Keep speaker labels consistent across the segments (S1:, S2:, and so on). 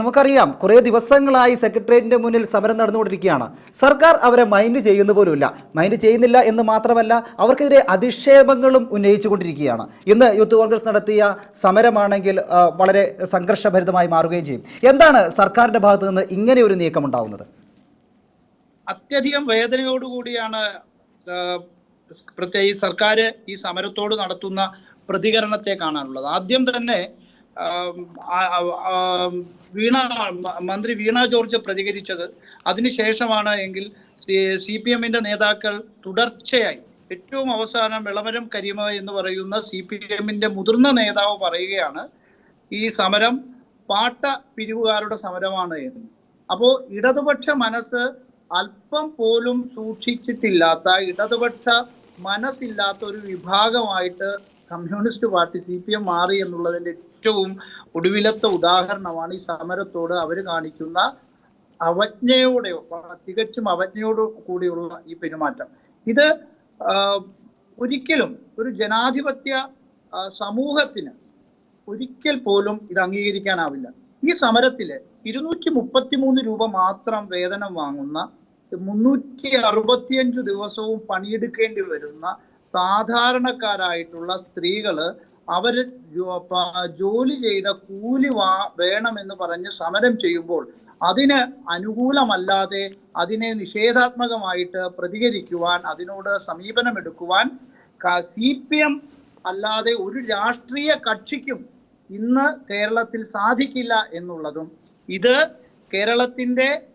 S1: നമുക്കറിയാം കുറേ ദിവസങ്ങളായി സെക്രട്ടേറിയറ്റിന്റെ മുന്നിൽ സമരം നടന്നുകൊണ്ടിരിക്കുകയാണ്. സർക്കാർ അവരെ മൈൻഡ് ചെയ്യുന്ന പോലുമില്ല. മൈൻഡ് ചെയ്യുന്നില്ല എന്ന് മാത്രമല്ല അവർക്കെതിരെ അധിക്ഷേപങ്ങളും ഉന്നയിച്ചുകൊണ്ടിരിക്കുകയാണ്. ഇന്ന് യൂത്ത് കോൺഗ്രസ് നടത്തിയ സമരമാണെങ്കിൽ വളരെ സംഘർഷഭരിതമായി മാറുകയും ചെയ്യും. എന്താണ് സർക്കാരിന്റെ ഭാഗത്തു നിന്ന് ഇങ്ങനെ ഒരു നീക്കം ഉണ്ടാവുന്നത്
S2: അത്യധികം വേദനയോടുകൂടിയാണ് പ്രത്യേകിച്ച് സർക്കാർ ഈ സമരത്തോട് നടത്തുന്ന പ്രതികരണത്തെ കാണാനുള്ളത്. ആദ്യം തന്നെ വീണ മന്ത്രി വീണ ജോർജ് പ്രതികരിച്ചത്. അതിനുശേഷമാണ് എങ്കിൽ സി പി എമ്മിന്റെ നേതാക്കൾ തുടർച്ചയായി ഏറ്റവും അവസാനം വിളമരം കരിമ എന്ന് പറയുന്ന സി പി എമ്മിന്റെ മുതിർന്ന നേതാവ് പറയുകയാണ് ഈ സമരം പാട്ട പിരിവുകാരുടെ സമരമാണ് എന്ന്. അപ്പോ ഇടതുപക്ഷ മനസ്സ് അല്പം പോലും സൂക്ഷിച്ചിട്ടില്ലാത്ത ഇടതുപക്ഷ മനസ്സില്ലാത്ത ഒരു വിഭാഗമായിട്ട് communist party C P M മാറി എന്നുള്ളതിന്റെ ഏറ്റവും ഒടുവിലത്തെ ഉദാഹരണമാണ് ഈ സമരത്തോട് അവർ കാണിക്കുന്ന അവജ്ഞയോടെ തികച്ചും അവജ്ഞയോട് കൂടിയുള്ള ഈ പെരുമാറ്റം. ഇത് ഒരിക്കലും ഒരു ജനാധിപത്യ സമൂഹത്തിന് ഒരിക്കൽ പോലും ഇത് അംഗീകരിക്കാനാവില്ല. ഈ സമരത്തിൽ ഇരുന്നൂറ്റി മുപ്പത്തി മൂന്ന് രൂപ മാത്രം വേതനം വാങ്ങുന്ന മുന്നൂറ്റി അറുപത്തിയഞ്ച് ദിവസവും പണിയെടുക്കേണ്ടി വരുന്ന സാധാരണക്കാരായിട്ടുള്ള സ്ത്രീകൾ അവർ ജോലി ചെയ്ത കൂലി വാ വേണമെന്ന് പറഞ്ഞ് സമരം ചെയ്യുമ്പോൾ അതിന് അനുകൂലമല്ലാതെ അതിനെ നിഷേധാത്മകമായിട്ട് പ്രതികരിക്കുവാൻ അതിനോട് സമീപനമെടുക്കുവാൻ സി പി എം അല്ലാതെ ഒരു രാഷ്ട്രീയ കക്ഷിക്കും ഇന്ന് കേരളത്തിൽ സാധിക്കില്ല എന്നുള്ളതും ഇത് കേരളത്തിന്റെ ആ,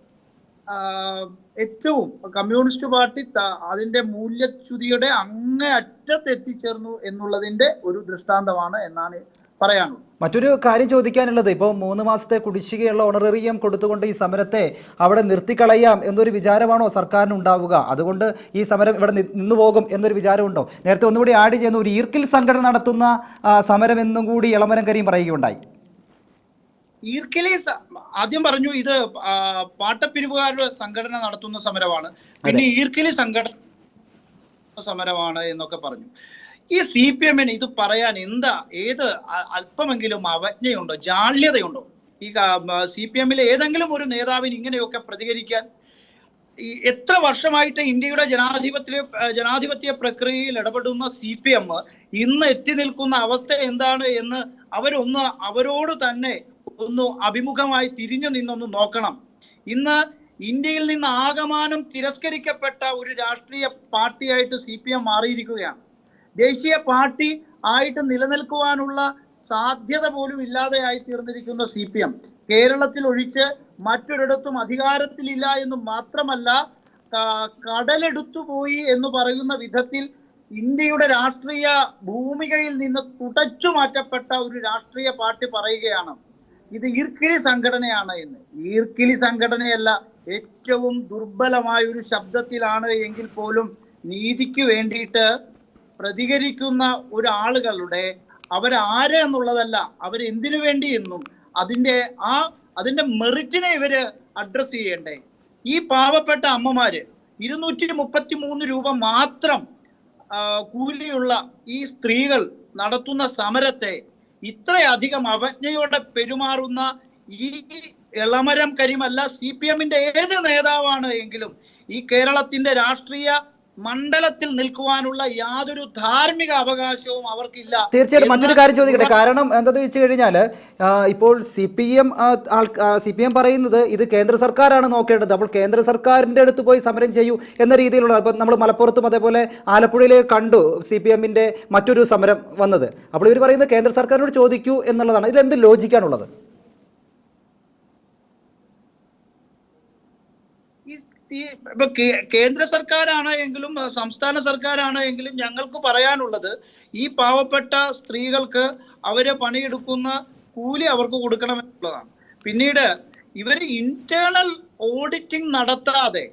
S2: ഏറ്റവും കമ്മ്യൂണിസ്റ്റ് പാർട്ടി അതിന്റെ മൂല്യച്യുതിയുടെ അങ്ങേ അറ്റത്ത് എത്തിച്ചേർന്നു എന്നുള്ളതിന്റെ ഒരു ദൃഷ്ടാന്തമാണ് എന്നാണ് പറയാനുള്ളത്.
S1: മറ്റൊരു കാര്യം ചോദിക്കാനുള്ളത് ഇപ്പോൾ മൂന്ന് മാസത്തെ കുടിശ്ശികയുള്ള ഓണറേറിയം കൊടുത്തുകൊണ്ട് ഈ സമരത്തെ അവിടെ നിർത്തിക്കളയാം എന്നൊരു വിചാരമാണോ സർക്കാരിന് ഉണ്ടാവുക അതുകൊണ്ട് ഈ സമരം ഇവിടെ നിന്നു പോകും എന്നൊരു വിചാരമുണ്ടോ? നേരത്തെ ഒന്നുകൂടി ആഡ് ചെയ്യുന്ന ഒരു ഈർക്കിൽ സംഘടന നടത്തുന്ന സമരം എന്നും കൂടി ഇളമരം കരിയും പറയുകയുണ്ടായി.
S2: ഈർക്കിലി ആദ്യം പറഞ്ഞു ഇത് പാട്ടപ്പിരിവുകാരുടെ സംഘടന നടത്തുന്ന സമരമാണ്. പിന്നെ ഈർക്കിലി സംഘടന സമരമാണ് എന്നൊക്കെ പറഞ്ഞു. ഈ സി പി എമ്മിന് ഇത് പറയാൻ എന്താ? ഏത് അല്പമെങ്കിലും അവജ്ഞയുണ്ടോ? ജാള്യതയുണ്ടോ? ഈ സി പി എമ്മിലെ ഏതെങ്കിലും ഒരു നേതാവിന് ഇങ്ങനെയൊക്കെ പ്രതികരിക്കാൻ? ഈ എത്ര വർഷമായിട്ട് ഇന്ത്യയുടെ ജനാധിപത്യ ജനാധിപത്യ പ്രക്രിയയിൽ ഇടപെടുന്ന സി പി എം ഇന്ന് എത്തി നിൽക്കുന്ന അവസ്ഥ എന്താണ് എന്ന് അവരൊന്ന് അവരോട് തന്നെ ഒന്ന് അഭിമുഖമായി തിരിഞ്ഞു നിന്നൊന്ന് നോക്കണം. ഇന്ന് ഇന്ത്യയിൽ നിന്ന് ആകമാനം തിരസ്കരിക്കപ്പെട്ട ഒരു രാഷ്ട്രീയ പാർട്ടിയായിട്ട് സി പി എം മാറിയിരിക്കുകയാണ്. ദേശീയ പാർട്ടി ആയിട്ട് നിലനിൽക്കുവാനുള്ള സാധ്യത പോലും ഇല്ലാതെയായി തീർന്നിരിക്കുന്ന സി പി എം. കേരളത്തിൽ ഒഴിച്ച് മറ്റൊരിടത്തും അധികാരത്തിലില്ല എന്ന് മാത്രമല്ല കടലെടുത്തു പോയി എന്ന് പറയുന്ന വിധത്തിൽ ഇന്ത്യയുടെ രാഷ്ട്രീയ ഭൂമികയിൽ നിന്ന് തുടച്ചു മാറ്റപ്പെട്ട ഒരു രാഷ്ട്രീയ പാർട്ടി പറയുകയാണ്. ഇത് ഈർക്കിലി സംഘടനയാണ് എന്ന്. ഈർക്കിലി സംഘടനയല്ല ഏറ്റവും ദുർബലമായ ഒരു ശബ്ദത്തിലാണ് എങ്കിൽ പോലും നീതിക്ക് വേണ്ടിയിട്ട് പ്രതികരിക്കുന്ന ഒരാളുകളുടെ അവരാര് എന്നുള്ളതല്ല അവരെന്തിനു വേണ്ടി എന്നും അതിന്റെ ആ അതിന്റെ മെറിറ്റിനെ ഇവർ അഡ്രസ് ചെയ്യേണ്ടേ. ഈ പാവപ്പെട്ട അമ്മമാര് ഇരുന്നൂറ്റി മുപ്പത്തി മൂന്ന് രൂപ മാത്രം കൂലിയുള്ള ഈ സ്ത്രീകൾ നടത്തുന്ന സമരത്തെ ഇത്രയധികം അവജ്ഞയോടെ പെരുമാറുന്ന ഈ ഇളമരം കരിമല്ല സി പി എമ്മിന്റെ ഏത് നേതാവാണ് എങ്കിലും ഈ കേരളത്തിന്റെ രാഷ്ട്രീയ മണ്ഡലത്തിൽ നിൽക്കുവാനുള്ള യാതൊരു ധാർമ്മിക അവകാശവും അവർക്കില്ല.
S1: തീർച്ചയായിട്ടും മറ്റൊരു കാര്യം ചോദിക്കട്ടെ? കാരണം എന്താണെന്ന് വെച്ച് കഴിഞ്ഞാൽ ഇപ്പോൾ C P M C P M പറയുന്നത് ഇത് കേന്ദ്ര സർക്കാരാണ് നോക്കേണ്ടത്. അപ്പോൾ കേന്ദ്ര സർക്കാരിന്റെ അടുത്ത് പോയി സമരം ചെയ്യൂ എന്ന രീതിയിലുള്ള ഇപ്പം നമ്മൾ മലപ്പുറത്തും അതേപോലെ ആലപ്പുഴയിൽ കണ്ടു സി പി എമ്മിന്റെ മറ്റൊരു സമരം വന്നത്. അപ്പോൾ ഇവർ പറയുന്നത് കേന്ദ്ര സർക്കാരിനോട് ചോദിക്കൂ എന്നുള്ളതാണ്. ഇതിൽ എന്ത് ലോജിക്കാണുള്ളത്
S2: ഈ ഈ- ഇപ്പൊ കേന്ദ്ര സർക്കാരാണ് എങ്കിലും സംസ്ഥാന സർക്കാരാണ് എങ്കിലും ഞങ്ങൾക്ക് പറയാനുള്ളത് ഈ പാവപ്പെട്ട സ്ത്രീകൾക്ക് അവരെ പണിയെടുക്കുന്ന കൂലി അവർക്ക് കൊടുക്കണമെന്നുള്ളതാണ്. പിന്നീട് ഇവർ ഇന്റേണൽ ഓഡിറ്റിംഗ് നടത്താതെ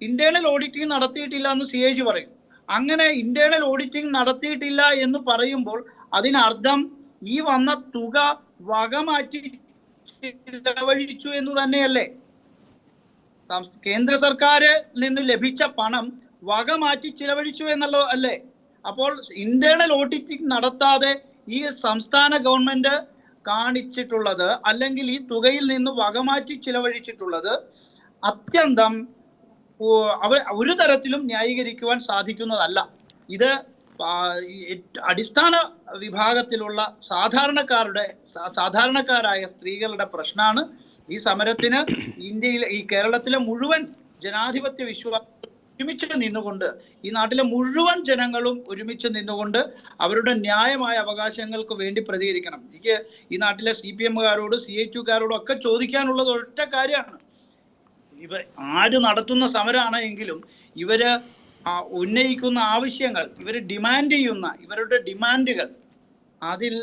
S2: ഇന്റേണൽ ഓഡിറ്റിംഗ് നടത്തിയിട്ടില്ല എന്ന് സി എ പറയും. അങ്ങനെ ഇന്റേണൽ ഓഡിറ്റിംഗ് നടത്തിയിട്ടില്ല എന്ന് പറയുമ്പോൾ അതിനർത്ഥം ഈ വന്ന തുക വകമാറ്റി ചിലവഴിച്ചു എന്ന് തന്നെയല്ലേ? കേന്ദ്ര സർക്കാരിൽ നിന്ന് ലഭിച്ച പണം വക മാറ്റി ചിലവഴിച്ചു എന്നുള്ളത് അല്ലേ? അപ്പോൾ ഇന്റേണൽ ഓഡിറ്റിംഗ് നടത്താതെ ഈ സംസ്ഥാന ഗവൺമെന്റ് കാണിച്ചിട്ടുള്ളത് അല്ലെങ്കിൽ ഈ തുകയിൽ നിന്ന് വകമാറ്റി ചിലവഴിച്ചിട്ടുള്ളത് അത്യന്തം അവ ഒരു തരത്തിലും ന്യായീകരിക്കുവാൻ സാധിക്കുന്നതല്ല. ഇത് അടിസ്ഥാന വിഭാഗത്തിലുള്ള സാധാരണക്കാരുടെ സാധാരണക്കാരായ സ്ത്രീകളുടെ പ്രശ്നമാണ്. ഈ സമരത്തിന് ഇന്ത്യയിലെ ഈ കേരളത്തിലെ മുഴുവൻ ജനാധിപത്യ വിശ്വാസം ഒരുമിച്ച് നിന്നുകൊണ്ട് ഈ നാട്ടിലെ മുഴുവൻ ജനങ്ങളും ഒരുമിച്ച് നിന്നുകൊണ്ട് അവരുടെ ന്യായമായ അവകാശങ്ങൾക്ക് വേണ്ടി പ്രതികരിക്കണം. എനിക്ക് ഈ നാട്ടിലെ സി പി എമ്മുകാരോട് സി എച്ച് യുക്കാരോടും ഒക്കെ ചോദിക്കാനുള്ളത് ഒറ്റ കാര്യമാണ്. ഇവ ആര് നടത്തുന്ന സമരമാണെങ്കിലും ഇവർ ഉന്നയിക്കുന്ന ആവശ്യങ്ങൾ ഇവർ ഡിമാൻഡ് ചെയ്യുന്ന ഇവരുടെ ഡിമാൻഡുകൾ അതിൽ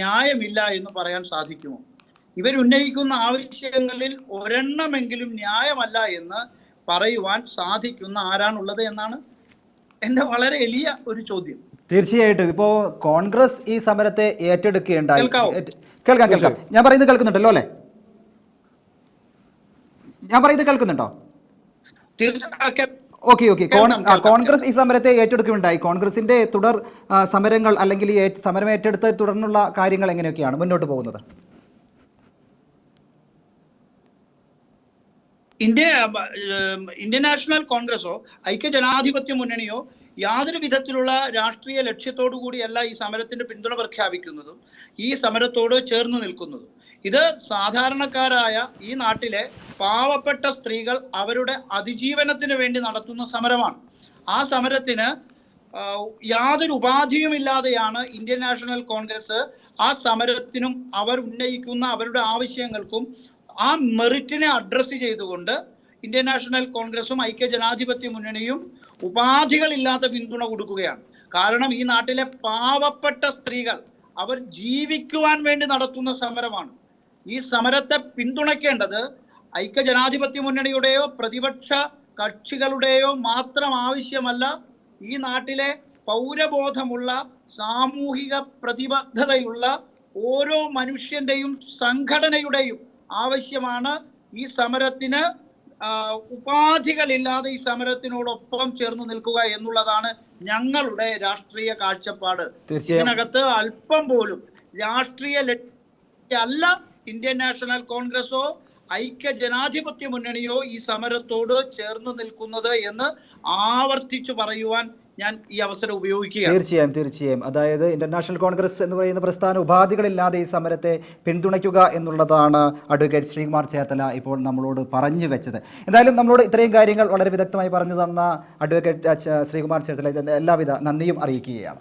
S2: ന്യായമില്ല എന്ന് പറയാൻ സാധിക്കുമോ? ഇവർ ഉന്നയിക്കുന്ന ആവശ്യങ്ങളിൽ ഒരെണ്ണമെങ്കിലും ന്യായമല്ല എന്ന് പറയുവാൻ സാധിക്കുന്ന ആരാണുള്ളത് എന്നാണ് എന്റെ വളരെ എളിയ ഒരു ചോദ്യം.
S1: തീർച്ചയായിട്ടും. ഇപ്പോൾ കോൺഗ്രസ് ഈ സമരത്തെ ഏറ്റെടുക്കുകയുണ്ടായി? കേൾക്കാം കേൾക്കാം. ഞാൻ പറയുന്നത് കേൾക്കുന്നുണ്ടല്ലോ അല്ലേ? ഞാൻ പറയുന്നത് കേൾക്കുന്നുണ്ടോ? Okay okay. കോൺഗ്രസ് ഈ സമരത്തെ ഏറ്റെടുക്കുകയുണ്ടായി. കോൺഗ്രസിന്റെ തുടർ സമരങ്ങൾ അല്ലെങ്കിൽ ഈ സമരം ഏറ്റെടുത്ത തുടർന്നുള്ള കാര്യങ്ങൾ എങ്ങനെയൊക്കെയാണ് മുന്നോട്ട് പോകുന്നത്?
S2: ഇന്ത്യ ഇന്ത്യൻ നാഷണൽ കോൺഗ്രസോ ഐക്യ ജനാധിപത്യ മുന്നണിയോ യാതൊരു വിധത്തിലുള്ള രാഷ്ട്രീയ ലക്ഷ്യത്തോടു കൂടിയല്ല ഈ സമരത്തിന്റെ പിന്തുണ പ്രഖ്യാപിക്കുന്നതും ഈ സമരത്തോട് ചേർന്ന് നിൽക്കുന്നതും. ഇത് സാധാരണക്കാരായ ഈ നാട്ടിലെ പാവപ്പെട്ട സ്ത്രീകൾ അവരുടെ അതിജീവനത്തിന് വേണ്ടി നടത്തുന്ന സമരമാണ്. ആ സമരത്തിന് യാതൊരു ഉപാധിയുമില്ലാതെയാണ് ഇന്ത്യൻ നാഷണൽ കോൺഗ്രസ് ആ സമരത്തിനും അവർ ഉന്നയിക്കുന്ന അവരുടെ ആവശ്യങ്ങൾക്കും ആ മെറിറ്റിനെ അഡ്രസ്സ് ചെയ്തുകൊണ്ട് ഇന്ത്യൻ നാഷണൽ കോൺഗ്രസും ഐക്യ ജനാധിപത്യ മുന്നണിയും ഉപാധികളില്ലാത്ത പിന്തുണ കൊടുക്കുകയാണ്. കാരണം ഈ നാട്ടിലെ പാവപ്പെട്ട സ്ത്രീകൾ അവർ ജീവിക്കുവാൻ വേണ്ടി നടത്തുന്ന സമരമാണ്. ഈ സമരത്തെ പിന്തുണയ്ക്കേണ്ടത് ഐക്യ ജനാധിപത്യ മുന്നണിയുടെയോ പ്രതിപക്ഷ കക്ഷികളുടെയോ മാത്രം ആവശ്യമല്ല ഈ നാട്ടിലെ പൗരബോധമുള്ള സാമൂഹിക പ്രതിബദ്ധതയുള്ള ഓരോ മനുഷ്യന്റെയും സംഘടനയുടെയും ആവശ്യമാണ് ഈ സമരത്തിന് ഉപാധികളില്ലാതെ ഈ സമരത്തിനോടൊപ്പം ചേർന്ന് നിൽക്കുക എന്നുള്ളതാണ് ഞങ്ങളുടെ രാഷ്ട്രീയ കാഴ്ചപ്പാട്. ഇതിനകത്ത് അല്പം പോലും രാഷ്ട്രീയ അല്ല ഇന്ത്യൻ നാഷണൽ കോൺഗ്രസോ ഐക്യ ജനാധിപത്യ മുന്നണിയോ ഈ സമരത്തോട് ചേർന്ന് നിൽക്കുന്നത് എന്ന് ആവർത്തിച്ചു പറയുവാൻ ഞാൻ ഈ അവസരം ഉപയോഗിക്കുക
S1: തീർച്ചയായും തീർച്ചയായും. അതായത് ഇന്റർനാഷണൽ കോൺഗ്രസ് എന്ന് പറയുന്ന പ്രസ്ഥാന ഉപാധികളില്ലാതെ ഈ സമരത്തെ പിന്തുണയ്ക്കുക എന്നുള്ളതാണ് അഡ്വക്കേറ്റ് ശ്രീകുമാർ ചേത്തല ഇപ്പോൾ നമ്മളോട് പറഞ്ഞു വെച്ചത്. എന്തായാലും നമ്മളോട് ഇത്രയും കാര്യങ്ങൾ വളരെ വിദഗ്ധമായി പറഞ്ഞു തന്ന അഡ്വക്കേറ്റ് ശ്രീകുമാർ ഇതിന്റെ എല്ലാവിധ നന്ദിയും അറിയിക്കുകയാണ്.